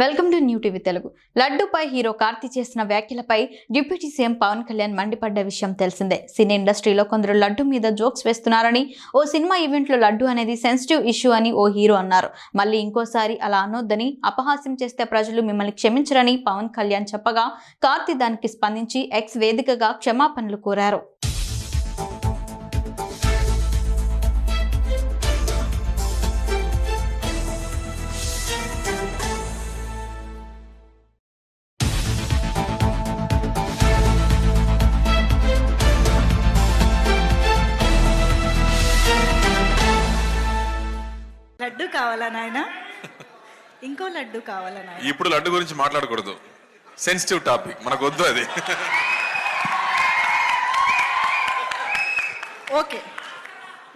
Welcome to new TV Telugu. లడ్డూపై hero Karthi చేసిన వ్యాఖ్యలపై deputy CM Pawan Kalyan మండిపడ్డ విషయం తెలిసిందే. సినీ ఇండస్ట్రీలో కొందరు లడ్డు మీద జోక్స్ వేస్తున్నారని ఓ సినిమా ఈవెంట్లో లడ్డు అనేది సెన్సిటివ్ ఇష్యూ అని ఓ హీరో అన్నారు. మళ్ళీ ఇంకోసారి అలా అనొద్దని అపహాస్యం చేస్తే ప్రజలు మిమ్మల్ని క్షమించరని పవన్ కళ్యాణ్ చెప్పగా కార్తీ దానికి స్పందించి ఎక్స్ వేదికగా క్షమాపణలు కోరారు. లడ్డు కావాలా నాయన? ఇంకో లడ్డు కావాలా నాయన? ఇప్పుడు లడ్డు గురించి మాట్లాడకూడదు. సెన్సిటివ్ టాపిక్ మనకు వద్దు అది. ఓకే.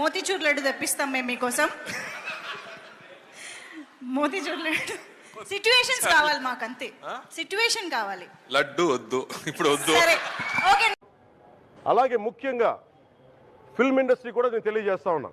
మోతీచూర్ లడ్డు తెప్పిస్తాం మేము మీకోసం. మోతీచూర్ లడ్డు. సిచ్యువేషన్స్ కావాలి మాకు అంతే సిచ్యువేషన్ కావాలి. లడ్డు వద్దు. ఇప్పుడు వద్దు. సరే. ఓకే. అలాగే ముఖ్యంగా ఫిల్మ్ ఇండస్ట్రీ కూడా నేను తెలియజేస్తా ఉన్నా.